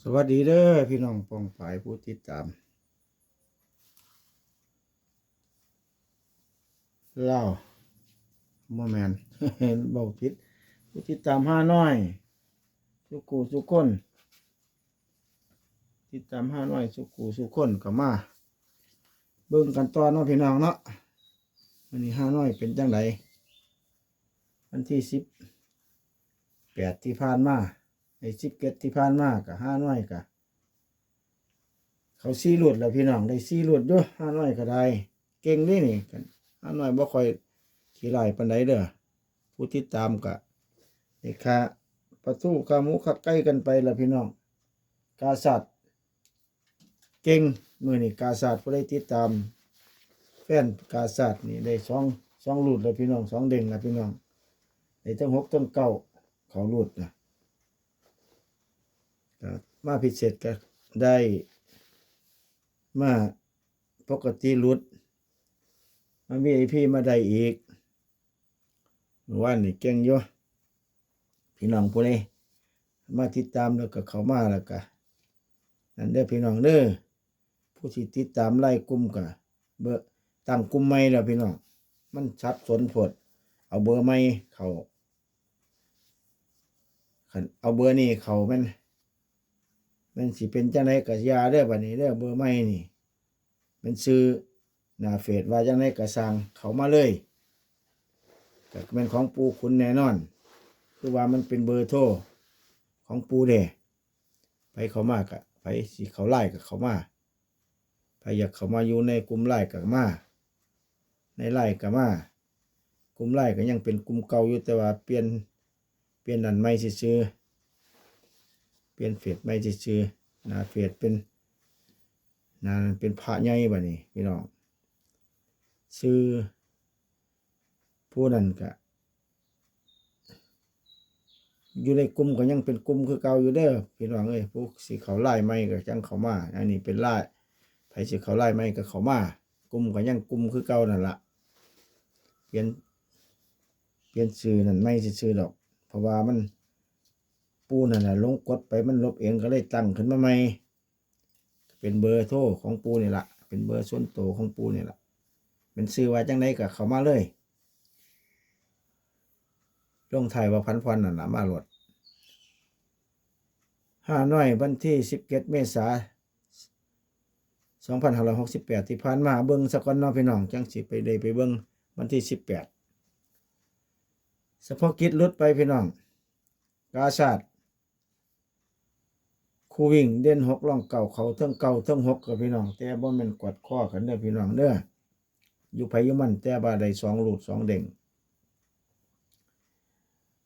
สวัสดีเด้อพี่น้องปองฝ่ายผู้ติดตาม เล่าโมแมนเบาผิดผู้ติดตามห้าน้อยสุกูสุคนติดตามห้าน้อยสุกูสุคนก็มา เบิ่งกันต่อเนาะพี่น้องเนาะวันนี้ห้าน้อยเป็นจังไดวันที่สิบแปดที่ผ่านมา ไอ้สิบเก็ดที่ผ่านมากับห้าน้อยกะเขาซีหลุดแล้วพี่น้องได้ซีหลุดด้วยห้าน้อยก็ได้ เก่งนี่นี่ห้าน้อยบ่ค่อยขี้ไล่ปานใดเด้อผู้ติดตามกะไอ้ค่าประตูขาหมูขับใกล้กันไปละพี่น้อง กาสัตเก่งมือนี่กาสัตผู้ได้ติดตาม แฟนกาสัตนี่ได้สองสองหลุดแล้วพี่น้องสองเด้งแล้วพี่น้องได้ทั้งหกทั้งเก้าเขาหลุดนะ มาพิเศษก็ได้มาปกติรุดมามีไอพี่มาได้อีกเมื่านี่เก่งอยู่พี่น้องผู้นี้มาติดตามแล้วก็เขามาแล้วก็นั่นเด้อพี่น้องเด้อผู้ที่ติดตามไล่กลุ่มก็เบอร์ตั้งกลุ่มใหม่แล้วพี่น้องมันสับสนผดเอาเบอร์ใหม่เขาเอาเบอร์นี้เขาแมัน มันสิเป็นจังไดก็อยาเด้อบัดนี้เด้อเบอร์ใหม่นี่มันซื้อหน้าเฟซว่าจังไดก็สั่งเขามาเลยก็เป็นของปูคุณแน่นอน คือว่ามันเป็นเบอร์โทรของปูเด้ไปเขามากะไปสิเขาไล่กับเขามาไปอยากเขามาอยู่ในกลุ่มไล่กับมา ในไล่กับมากลุ่มไล่ก็ยังเป็นกลุ่มเก่าอยู่แต่ว่าเปลี่ยนเปลี่ยนนันไม่ซื่อ ลี่ยนเฟซไม่ซื่อน้าเฟซเป็นน้าเป็นพระใหญ่บัดนี้พี่น้องชื่อผู้นั้นก็อยู่ในกลุ่มก็ยังเป็นกลุ่มคือเก่าอยู่เด้อพี่น้องเอ้ยพวกสิเขาไล่ไม่ก็จังเขามาอันนี้เป็นไล่ไผสิเขาไล่ไม่ก็เขามากลุ่มก็ยังกลุ่มคือเก่านั่นละเปลี่ยนเปลี่ยนชื่อนั่นไม่ซื่อดอก เพราะว่ามัน ปูนั่นแหละลงกดไปมันลบเองก็เลยตั้งขึ้นมาใหม่เป็นเบอร์โทรของปูนี่แหละเป็นเบอร์ส่วนตัวของปูนี่แหละเป็นซื้อไว่าจังไดก็เข้ามาเลยลงไทยว่าพันพันนั่นละมาโหลดห้าน้อยวันที่สิบเจ็ดเมษาสองพันห้าร้อยหกสิบแปดที่ผ่านมาเบิ้งสกอนเนอพี่น้องจังสิไปได้ไปเบิ้งวันที่สิบแปดเฉพกิจลดไปพี่น้อง กาชาติ คู่วิ่งเด่นหกล่องเก่าเขาเทั้งเก่าเทั้งหกกับพี่น้อง แต่บ่แม่นกวดข้อกันเด้อพี่น้องเด้ออยู่ไผอยู่มันแต่บ่าได้สองหลุดสองเด้ง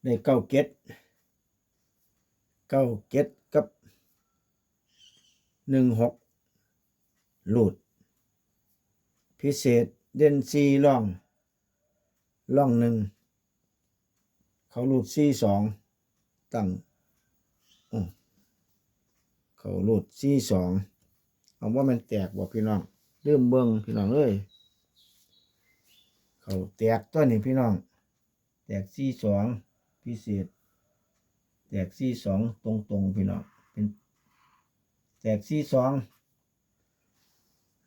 ได้เก้าเก็ดเก้าเก็ดกับหนึ่งหกหลุด พิเศษเด่นสี่ล่องล่องหนึ่งเขาหลุดสี่สองตั้ง เขาหลุดสี่สองเอาว่ามันแตกบอกพี่น้องเริ่มเบิ้งพี่น้องเอ้ยเขาแตกตัวนี้พี่น้อง แตกสี่สองพิเศษ แตกสี่สองตรงตรงพี่น้องเป็นแตกสี่สอง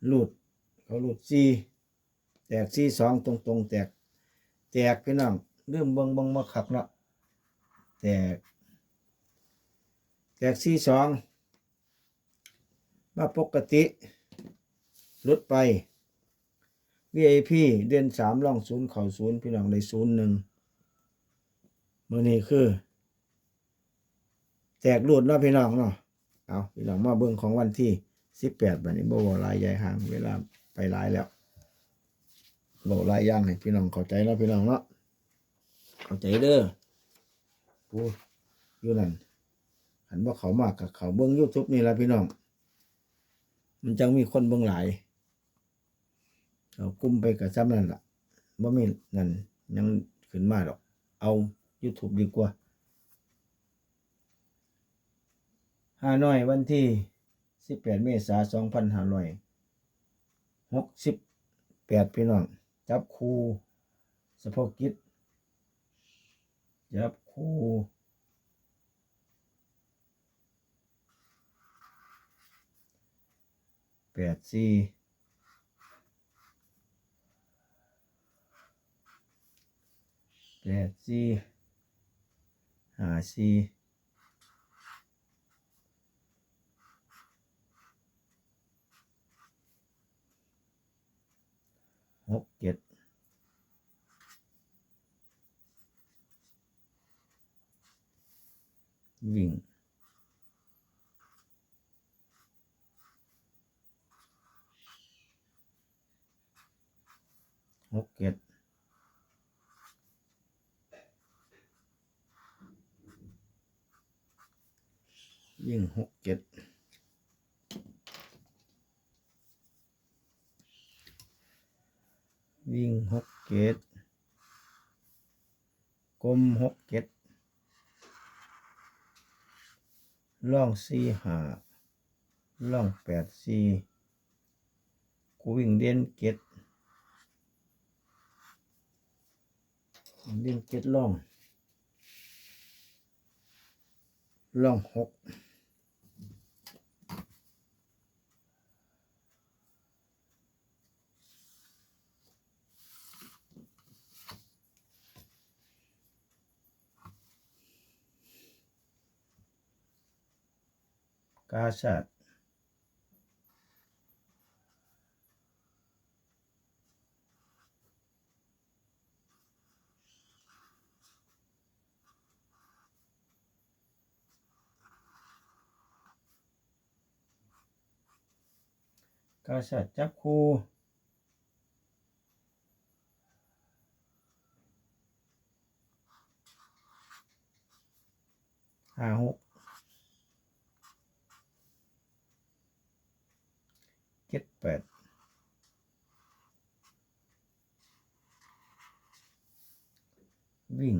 หลุดเขาหลุดสี่แตกสี่สองตรงตรงแตก แตกพี่น้องเริ่มเบิ่งเบิ่งมาขับเนาะแตกแตกสี่สอง มาปกติ ลดไป VIP เดือนสามล่องศูนย์เข่าศูนย์พี่น้องในศูนย์หนึ่งมื่อนี้คือแตกรูดเนาะพี่น้องเนาะเอาพี่น้องมาเบิ่งของวันที่สิบแปดบัดนี้บ่บ่หลายใหญ่ห่างเวลาไปลายแล้วบ่หลายย่างให้พี่น้องเข้าใจเนาะพี่น้องเนาะเข้าใจเด้อผู้อยู่นั่นหันว่าเขามากกับเขาเบิ้องยูทูบนี่แหละพี่น้อง มันจังมีคนเบิ้งหลายเขากลุ้มไปกับซ้ำนั่นล่ะว่ามีนั่นยังขึ้นมาดอก เอา YouTube ดีกว่าห้านอยวันที่สิบแปดเมษาสองพันห้าร้อยหกสิบแปดพี่น้อง จับคูสะพกิจจับคู่ แปดสี่แปดสี่ห้าสี่หกเจ็ดวิ่ง หกเจ็ดยิ่งหกเจ็ดวิ่งหกเจ็ดกลมหกเจ็ดล่องสี่หาล่องแปดสี่กูวิ่งเด่นเจ็ด เล่นเจ็ดล่องล่องหกกาสัต ว์กาสัตว์จับคู่ห้าหกเจ็ดแปดวิ่ง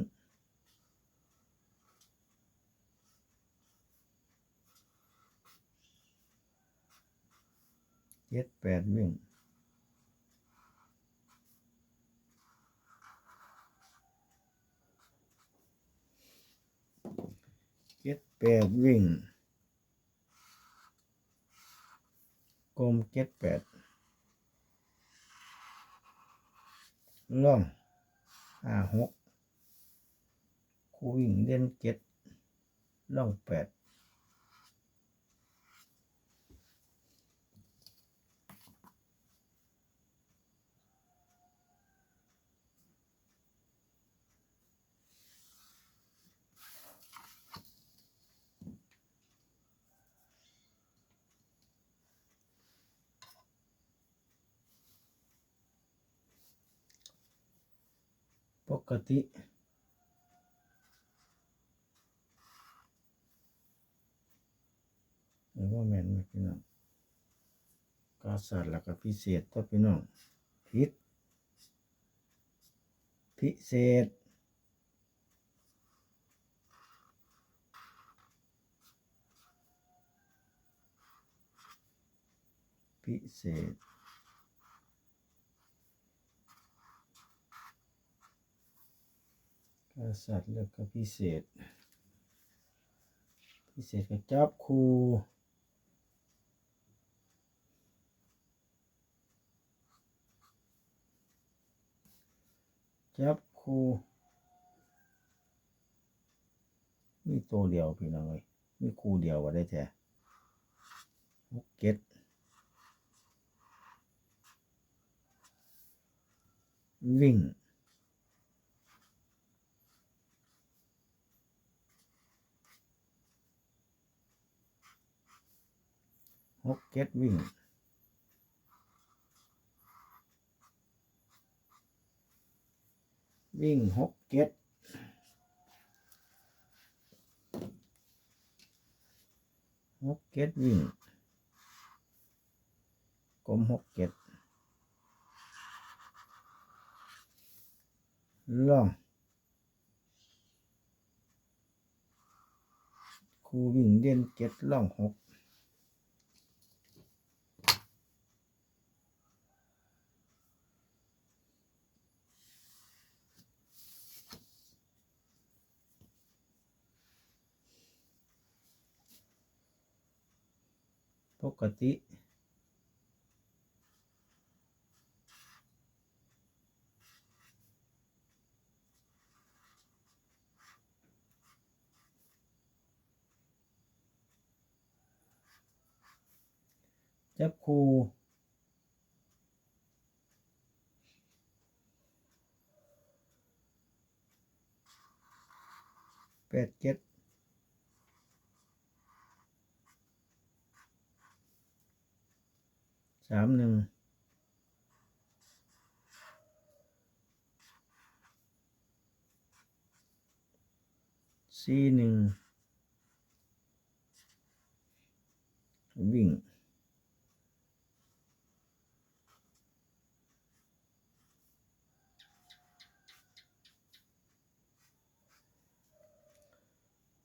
เจ็ดแปดวิ่งเจ็ดแปดวิ่งกลมเจ็ดแปดล่องห้าหกคูวิ่งเด่นเจ็ดล่องแปด ปกติหรือว่าแม่นไหมพี่น้องกาสัตว์แล้วก็พิเศษตัวพี่น้องพิษพิเศษพิเศษ กษัตริย์แล้วก็พิเศษ พิเศษก็จับคูจับคูมีตัวเดียวพี่น้องเลยมีคูเดียวว่าได้แท้หกเก็ดวิ่ง หกเจ็ดวิ่งวิ่งหกเจ็ดหกเจ็ดวิ่งกลมหกเจ็ดล่องครูวิ่งเด่นเจ็ดล่องหก ปกติจับคูแปดเจ็ด สามหนึ่งสี่หนึ่งวิ่ง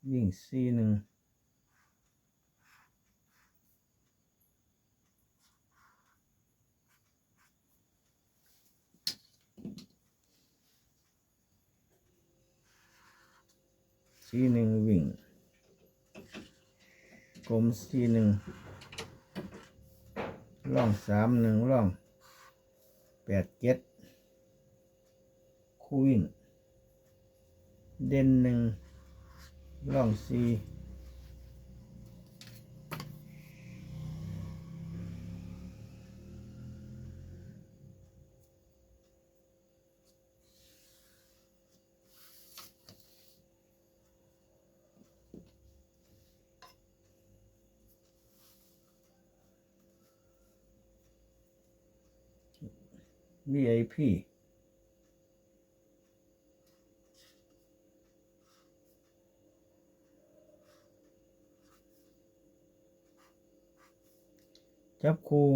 วิ่งสี่หนึ่ง ทีหนึ่งวิ่ง กลมสีหนึ่งล่องสามหนึ่งล่องแปดเจ็ดคู่วิ่ง เด่นหนึ่งล่องสี่ วีไอพีจับคู่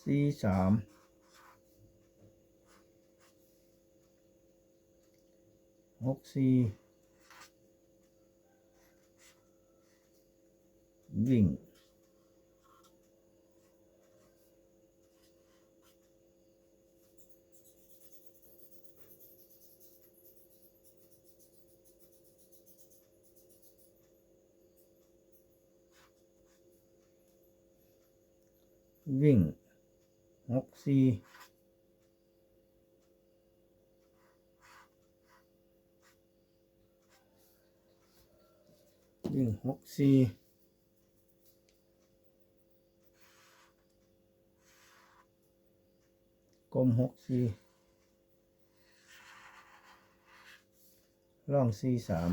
สี่สามหกสี่วิ่งหก สี่วิ่งหกสี่กลมหกสี่ล่องสี่สาม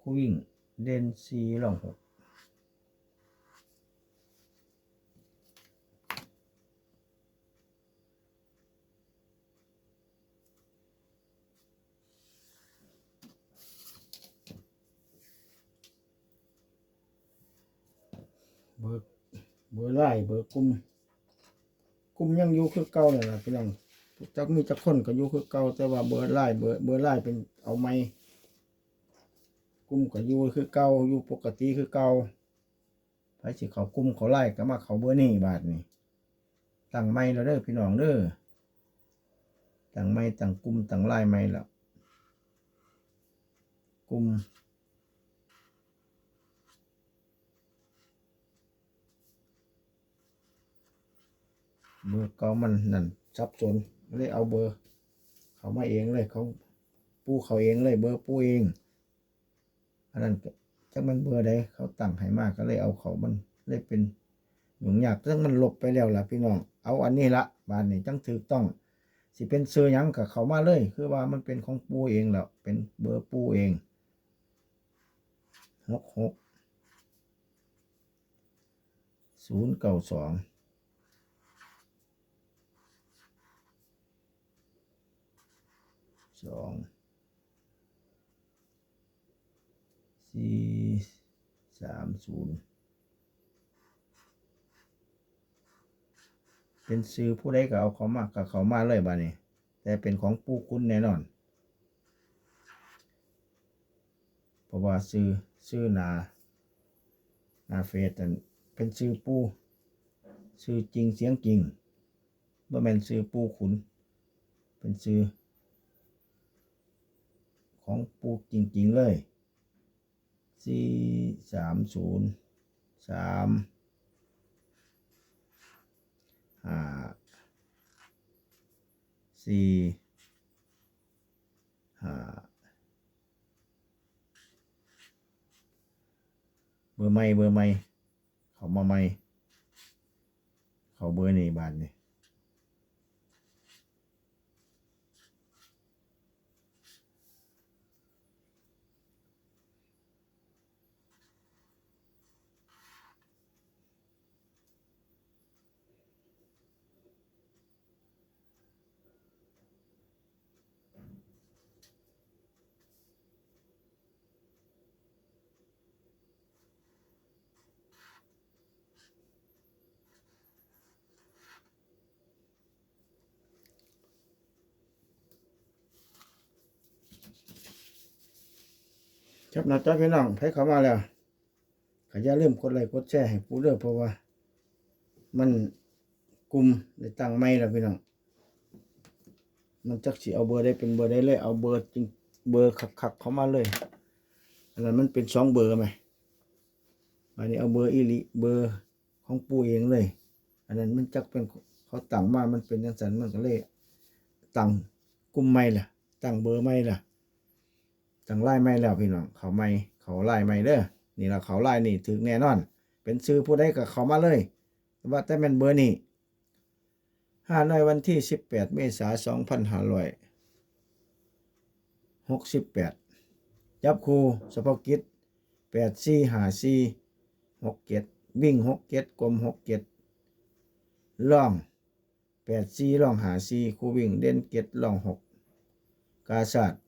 ควิ่งเด่นสี่ล่องหก บอร์เบอร์ไล่เบอร์กลุ่มกลุ่มยังอยู่คือเก่าเลยล่ะพี่น้องจักมีจักคนก็อยู่คือเก่าแต่ว่าเบอร์ไล่เบอร์เบอร์ไล่เป็นเอาไม้กลุ่มก็อยู่คือเก่าอยู่ปกติคือเก่าไผสิเขากลุ่มเขาไล่ก็มาเขาเบอร์นี่บาทนี่ตั้งไม้แล้วเด้อพี่น้องเด้อตั้งไม้ตั้งกลุ่มตั้งไล่ไม้แล้วกลุ่ม เบอร์เก่ามันนั่นซับซ้อนเลยเอาเบอร์ เขามาเองเลยเขาปู้เขาเองเลยเบอร์ปู้เองอันนั้นจักมันเบอร์ใดเขาตั้งให้มากก็เลยเอาเขามันเลยเป็นหยุ่งยากซึ่งมันลบไปแล้วล่ะพี่น้อง เอาอันนี้ละบานนี้จังถูกต้อง สิเป็นเสื้อยังกับเขามาเลย คือว่ามันเป็นของปูเองแล้วเป็นเบอร์ปูเองหกหกศูนย์เก้าสอง สองสี่สามศูนย์เป็นซื้อผู้ใดก็เอาเขามากกับเขามาเลยบ้านี้ แต่เป็นของปู่คุณแน่นอน เพราะว่าซื้อซื้อนานาเฟตันเป็นซื้อปูซื้อจริงเสียงจริงบ่แม่นซื้อปูขุน เป็นซื้อ ของปูจริง ๆ เลยสี่สามศูนย์สามห้าสี่ห้าเบอร์ไม่เบอร์ไม่เขามาไม่เขาเบอร์นี่บานนี่ ครับหน้าจอพี่น้องให้เขามาแล้วขอย่าลืมกดไลค์กดแชร์ให้ปูเด้อเพราะว่า มันกลุ่มได้ตั้งไม่แล้วพี่น้องมันจักสิเอาเบอร์ได้เป็นเบอร์ได้เลย เอาเบอร์จริงเบอร์คักๆเข้ามาเลยอันนั้นมันเป็นสองเบอร์ไหมอันนี้เอาเบอร์อีลิเบอร์ของปูเองเลย อันนั้นมันจักเป็นเขาตั้งมามันเป็นจังสันมันก็เลยตั้งกลุ่มไม่ล่ะตั้งเบอร์ไม่ล่ะ จังไล่ไม่แล้วพี่น้องเขาไม่เขาไล่ไม่เด้อนี่ละเขาไล่นี่ถึงแน่นอน เป็นชื่อผู้ใดก็เขามาเลย ว่าแต่เป็นเบอร์นี่ห้าในวันที่สิบแปดเมษาสองพันห้าร้อยหกสิบแปดยับครูสปอกิจแปดสี่หาสี่หกเจ็ดวิ่งหกเจ็ดกลมหกเจ็ดล่องแปดสี่ล่องหาสี่ครูวิ่งเด่นเจ็ดล่องหกกาศาสตร์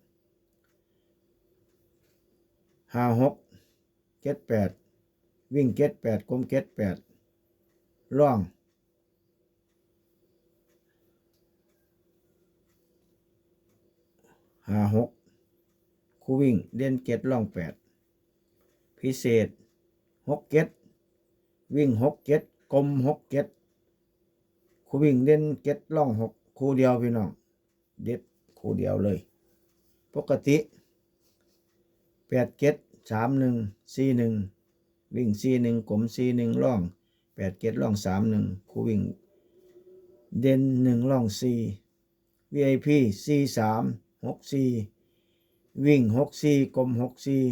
ห้าหกเจ็ดแปดวิ่งเจ็ดแปดกลมเจ็ดแปดร่องห้าหกคู่วิ่งเด่นเจ็ดร่องแปดพิเศษหกเจ็ดวิ่งหกเจ็ดกลมหกเจ็ดคู่วิ่งเด่นเจ็ดร่องหกคู่เดียวพี่น้องเด็ดคู่เดียวเลย ปกติแปดเจ็ด สามหนึ่งสี่หนึ่งวิ่งสี่หนึ่งกลมสี่หนึ่งล่องแปดเจ็ดล่องสามหนึ่งคู่วิ่ง เด่นหนึ่งล่องสี่ VIP สี่สามหกสี่วิ่งหกสี่กลมหกสี่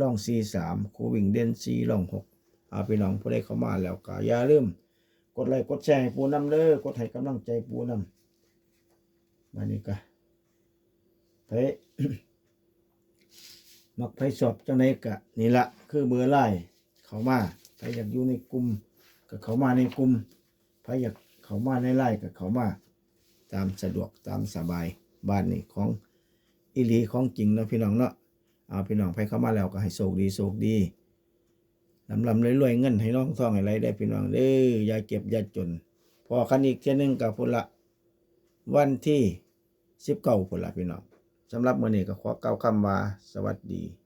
ล่องสี่สามคู่วิ่งเด่นสี่ล่องหกเอาพี่น้องผู้ใดเข้ามาแล้วก็อย่าลืมกดไลค์กดแชร์ให้ปูน้ำเด้อกดให้กำลังใจปูน้ำมานี่ก็เฮ้ย มักไผสอบจังไดกะนี่ละคือเบอร์ไล่เขามาไผอยากอยู่ในกลุ่มก็เขามาในกลุ่มไผอยากเขามาในไล่ก็เขามา ตามสะดวกตามสบายบ้านนี่ของอิลีของจริงเนาะพี่น้องเนาะเอาพี่น้องไผเข้ามาแล้วก็ให้โชคดีโชคดีลำลำรวยๆเงินให้น้องท่องให้ไรได้พี่น้องเด้ออย่าเก็บอย่าจน พอคันอีกเท่ยนึงกับพุ่นละวันที่สิบเก้าพุ่นละพี่น้อง สำหรับมื้อนี้ก็ขอเก่าคำว่าสวัสดี